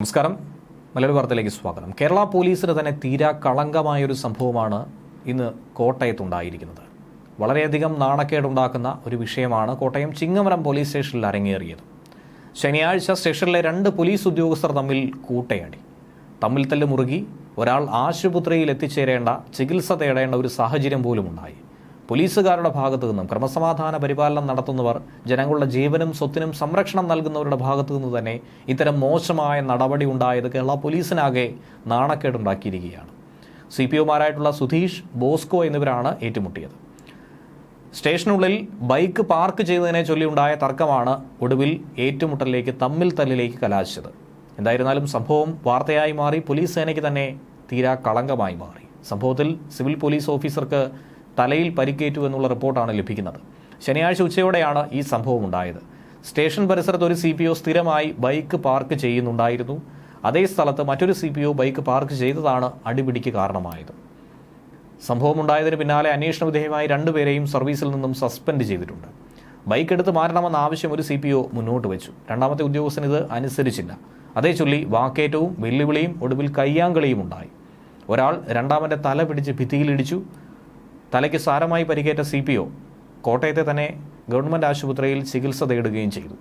നമസ്കാരം. മലയാള വാർത്തയിലേക്ക് സ്വാഗതം. കേരള പോലീസിന് തന്നെ തീരാ കളങ്കമായൊരു സംഭവമാണ് ഇന്ന് കോട്ടയത്തുണ്ടായിരിക്കുന്നത്. വളരെയധികം നാണക്കേടുണ്ടാക്കുന്ന ഒരു വിഷയമാണ് കോട്ടയം ചിങ്ങമരം പോലീസ് സ്റ്റേഷനിൽ അരങ്ങേറിയത്. ശനിയാഴ്ച സ്റ്റേഷനിലെ രണ്ട് പോലീസ് ഉദ്യോഗസ്ഥർ തമ്മിൽ കൂട്ടയാടി. തമ്മിൽ തല്ല് മുറുകി ഒരാൾ ആശുപത്രിയിൽ എത്തിച്ചേരേണ്ട ചികിത്സ തേടേണ്ട ഒരു സാഹചര്യം പോലും ഉണ്ടായി പോലീസുകാരുടെ ഭാഗത്തു നിന്നും ക്രമസമാധാന പരിപാലനം നടത്തുന്നവർ ജനങ്ങളുടെ ജീവനും സ്വത്തിനും സംരക്ഷണം നൽകുന്നവരുടെ ഭാഗത്തു നിന്ന് തന്നെ ഇത്തരം മോശമായ നടപടി ഉണ്ടായത് കേരള പോലീസിനാകെ നാണക്കേടുണ്ടാക്കിയിരിക്കുകയാണ്. സി പി ഒമാരായിട്ടുള്ള സുധീഷ് ബോസ്കോ എന്നിവരാണ് ഏറ്റുമുട്ടിയത്. സ്റ്റേഷനുള്ളിൽ ബൈക്ക് പാർക്ക് ചെയ്തതിനെ ചൊല്ലിയുണ്ടായ തർക്കമാണ് ഒടുവിൽ ഏറ്റുമുട്ടലിലേക്ക് തമ്മിൽ തല്ലിലേക്ക് കലാശിച്ചത്. എന്തായിരുന്നാലും സംഭവം വാർത്തയായി മാറി പോലീസ് സേനയ്ക്ക് തന്നെ തീരാ കളങ്കമായി മാറി. സംഭവത്തിൽ സിവിൽ പോലീസ് ഓഫീസർക്ക് തലയിൽ പരിക്കേറ്റു എന്നുള്ള റിപ്പോർട്ടാണ് ലഭിക്കുന്നത്. ശനിയാഴ്ച ഉച്ചയോടെയാണ് ഈ സംഭവം ഉണ്ടായത്. സ്റ്റേഷൻ പരിസരത്ത് ഒരു സി സ്ഥിരമായി ബൈക്ക് പാർക്ക് ചെയ്യുന്നുണ്ടായിരുന്നു. അതേ സ്ഥലത്ത് മറ്റൊരു സി ബൈക്ക് പാർക്ക് ചെയ്തതാണ് അടിപിടിക്ക് കാരണമായത്. സംഭവമുണ്ടായതിന് പിന്നാലെ അന്വേഷണ വിധേയമായി രണ്ടുപേരെയും സർവീസിൽ നിന്നും സസ്പെൻഡ് ചെയ്തിട്ടുണ്ട്. ബൈക്ക് എടുത്ത് മാറണമെന്ന ആവശ്യം ഒരു സി പി ഒ മുന്നോട്ട് വെച്ചു. രണ്ടാമത്തെ ഉദ്യോഗസ്ഥൻ ഇത് അനുസരിച്ചില്ല. അതേ ചൊല്ലി വാക്കേറ്റവും വെല്ലുവിളിയും ഒടുവിൽ കയ്യാങ്കളിയും ഉണ്ടായി. ഒരാൾ രണ്ടാമന്റെ തല പിടിച്ച് ഭിത്തിയിലിടിച്ചു. തലയ്ക്ക് സാരമായി പരിക്കേറ്റ സി പി ഒ കോട്ടയത്തെ തന്നെ ഗവൺമെന്റ് ആശുപത്രിയിൽ ചികിത്സ തേടുകയും ചെയ്തു.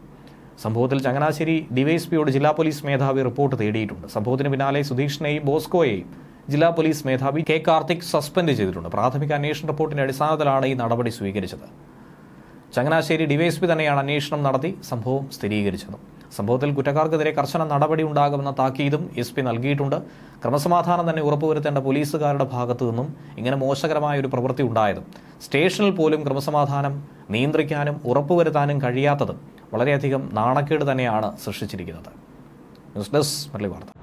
സംഭവത്തിൽ ചങ്ങനാശ്ശേരി ഡിവൈഎസ്പിയോട് ജില്ലാ പോലീസ് മേധാവി റിപ്പോർട്ട് തേടിയിട്ടുണ്ട്. സംഭവത്തിന് പിന്നാലെ സുധീഷിനെയും ബോസ്കോയെയും ജില്ലാ പോലീസ് മേധാവി കെ കാർത്തിക് സസ്പെൻഡ് ചെയ്തിട്ടുണ്ട്. പ്രാഥമിക അന്വേഷണ റിപ്പോർട്ടിന്റെ അടിസ്ഥാനത്തിലാണ് ഈ നടപടി സ്വീകരിച്ചത്. ചങ്ങനാശ്ശേരി ഡിവൈഎസ്പി തന്നെയാണ് അന്വേഷണം നടത്തി സംഭവം സ്ഥിരീകരിച്ചത്. സംഭവത്തിൽ കുറ്റക്കാർക്കെതിരെ കർശന നടപടി ഉണ്ടാകുമെന്ന താക്കീതും എസ് പി നൽകിയിട്ടുണ്ട്. ക്രമസമാധാനം തന്നെ ഉറപ്പുവരുത്തേണ്ട പോലീസുകാരുടെ ഭാഗത്തു നിന്നും ഇങ്ങനെ മോശകരമായ ഒരു പ്രവൃത്തി ഉണ്ടായതും സ്റ്റേഷനിൽ പോലും ക്രമസമാധാനം നിയന്ത്രിക്കാനും ഉറപ്പുവരുത്താനും കഴിയാത്തതും വളരെയധികം നാണക്കേട് തന്നെയാണ് സൃഷ്ടിച്ചിരിക്കുന്നത്. ന്യൂസ് ഡെസ്ക് മുരളി വാർത്ത.